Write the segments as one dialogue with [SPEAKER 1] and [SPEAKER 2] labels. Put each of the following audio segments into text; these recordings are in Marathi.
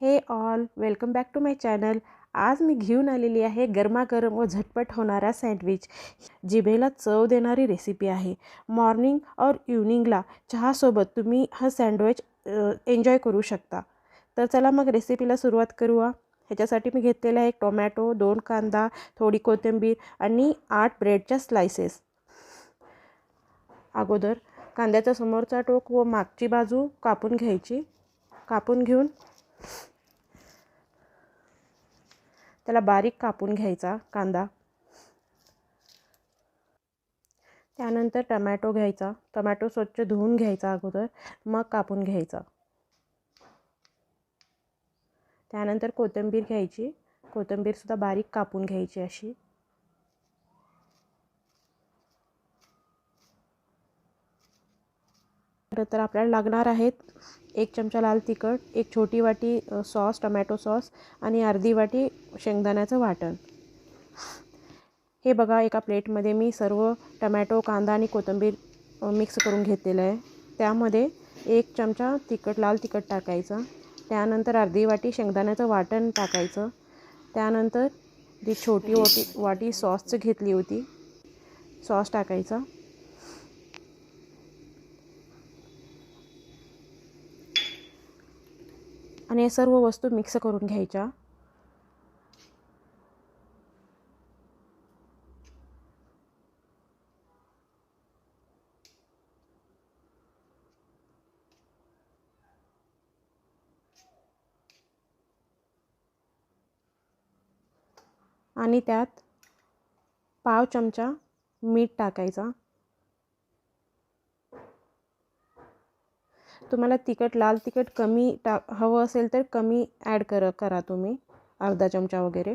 [SPEAKER 1] Hey all welcome back to my channel आज मी घेऊन आलेली आहे गरमागरम व झटपट होणारा सँडविच जिभेला चव देणारी रेसिपी आहे. मॉर्निंग और इव्हनिंगला चहासोबत तुम्ही हा सँडविच एन्जॉय करू शकता. तर चला मग रेसिपीला सुरुवात करूया. ह्याच्यासाठी मी घेतलेला आहे एक टोमॅटो दोन कांदा थोडी कोथिंबीर आणि आठ ब्रेडच्या स्लायसेस अगोदर कांद्याचा समोरचा टोक व मागची बाजू कापून घ्यायची. कापून घेऊन त्याला बारीक कापून घ्यायचा कांदा. त्यानंतर टमॅटो घ्यायचा. टमॅटो स्वच्छ धुवून घ्यायचा अगोदर. मग कापून घ्यायचा. त्यानंतर कोथिंबीर घ्यायची. कोथिंबीरसुद्धा बारीक कापून घ्यायची अशी. तर आपल्याला लागणार आहेत एक चमचा लाल तिखट एक छोटी वाटी सॉस टमॅटो सॉस आणि अर्धी वाटी शेंगदाण्याचं वाटण. हे बघा एका प्लेटमध्ये मी सर्व टमॅटो कांदा आणि कोथिंबीर मिक्स करून घेतलेलं आहे. त्यामध्ये एक चमचा तिखट लाल तिखट टाकायचं. त्यानंतर अर्धी वाटी शेंगदाण्याचं वाटण टाकायचं. त्यानंतर जी छोटी वाटी वाटी सॉसचं घेतली होती सॉस टाकायचा. आणि सर्व वस्तू मिक्स करून घ्यायच्या. आणि त्यात पाव चमचा मीठ टाकायचा. तुम्हाला तिखट लाल तिखट कमी टा हवं असेल तर कमी ॲड कर करा तुम्ही अर्धा चमचा वगैरे.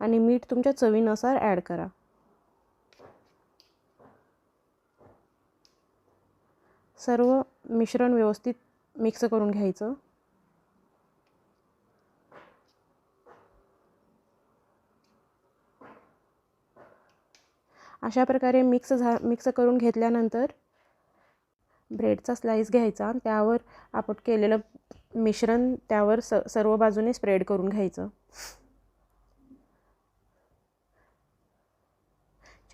[SPEAKER 1] आणि मीठ तुमच्या चवीनुसार ॲड करा. सर्व मिश्रण व्यवस्थित मिक्स करून घ्यायचं. अशा प्रकारे मिक्स झा मिक्स करून घेतल्यानंतर ब्रेडचा स्लाईस घ्यायचा त्यावर आपण केलेलं मिश्रण त्यावर स सर्व बाजूने स्प्रेड करून घ्यायचं.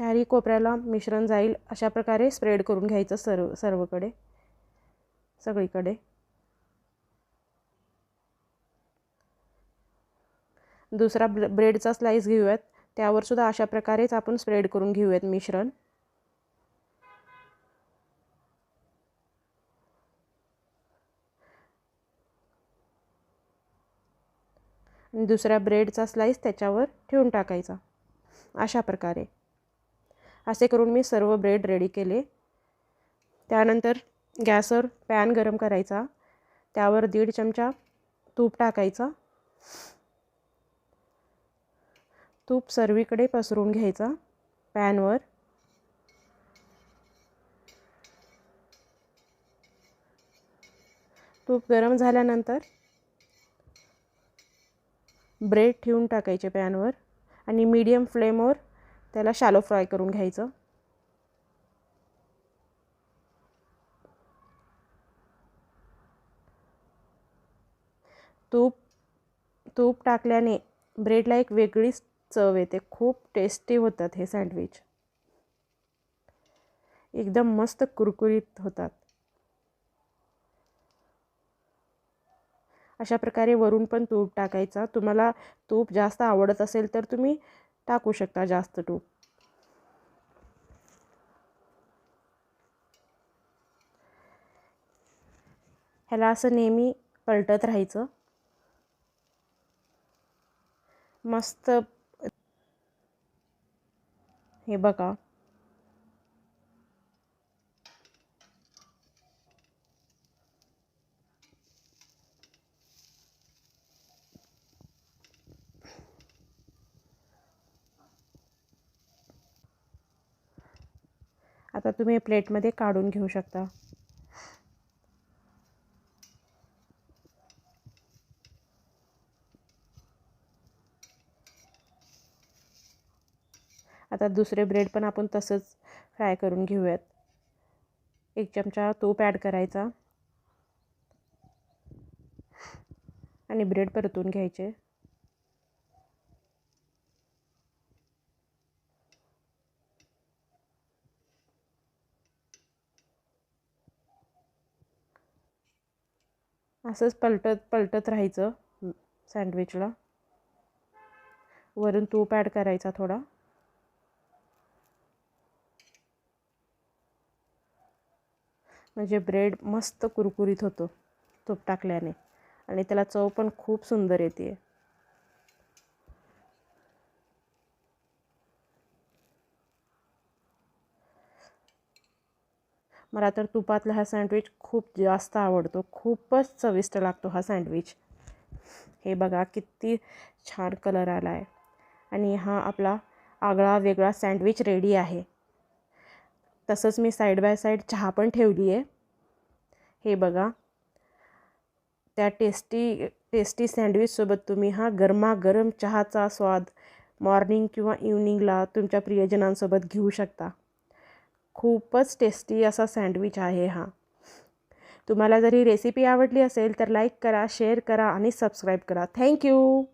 [SPEAKER 1] चारही कोपऱ्याला मिश्रण जाईल अशा प्रकारे स्प्रेड करून घ्यायचं सर्व सर्वकडे सगळीकडे. दुसरा ब्रेडचा स्लाईस घेऊयात. त्यावर सुद्धा अशा प्रकारेच आपण स्प्रेड करून घेऊयात मिश्रण. दुसऱ्या ब्रेडचा स्लाईस त्याच्यावर ठेवून टाकायचा. अशा प्रकारे. असे करून मी सर्व ब्रेड रेडी केले. त्यानंतर गॅसवर पॅन गरम करायचा. त्यावर दीड चमचा तूप टाकायचा. तूप सर्वीकडे पसरून घ्यायचा. पॅनवर. तूप गरम झाल्यानंतर ब्रेड ठेवून टाकायचे पॅनवर आणि मीडियम फ्लेमवर त्याला शालो फ्राय करून घ्यायचं. तूप तूप टाकल्याने ब्रेडला एक वेगळीच चव येते. खूप टेस्टी होतात हे सँडविच एकदम मस्त कुरकुरीत होतात. अशा प्रकारे वरून पण तूप टाकायचा. तुम्हाला तूप जास्त आवडत असेल तर तुम्ही टाकू शकता जास्त तूप. ह्याला असं नेहमी पलटत राहायचं. मस्त हे बघा. आता तुम्ही प्लेटमध्ये काढून घेऊ शकता. आता दुसरे ब्रेड पण आपण तसंच फ्राय करून घेऊयात. एक चमचा तूप ॲड करायचा. आणि ब्रेड परतून घ्यायचे. असंच पलटत पलटत राहायचं सँडविचला वरून तूप ॲड करायचा थोडा. म्हणजे ब्रेड मस्त कुरकुरीत होतो तूप टाकल्याने. आणि त्याला चव पण खूप सुंदर येते मला तर तुपातला हा सँडविच खूप जास्त आवडतो. खूपच चविष्ट लागतो हा सँडविच. हे बघा किती छान कलर आला आहे आणि हा आपला आगळा वेगळा सँडविच रेडी आहे. तसंच मी साईड बाय साईड चहा पण ठेवली आहे. हे बघा. त्या टेस्टी टेस्टी सँडविचसोबत तुम्ही हा गरमागरम चहाचा स्वाद मॉर्निंग किंवा इवनिंगला तुमच्या प्रियजनांसोबत घेऊ शकता. खूपच टेस्टी असा सँडविच आहे हा. तुम्हाला जर ही रेसिपी आवडली असेल तर लाईक करा शेअर करा आणि सबस्क्राईब करा. थँक्यू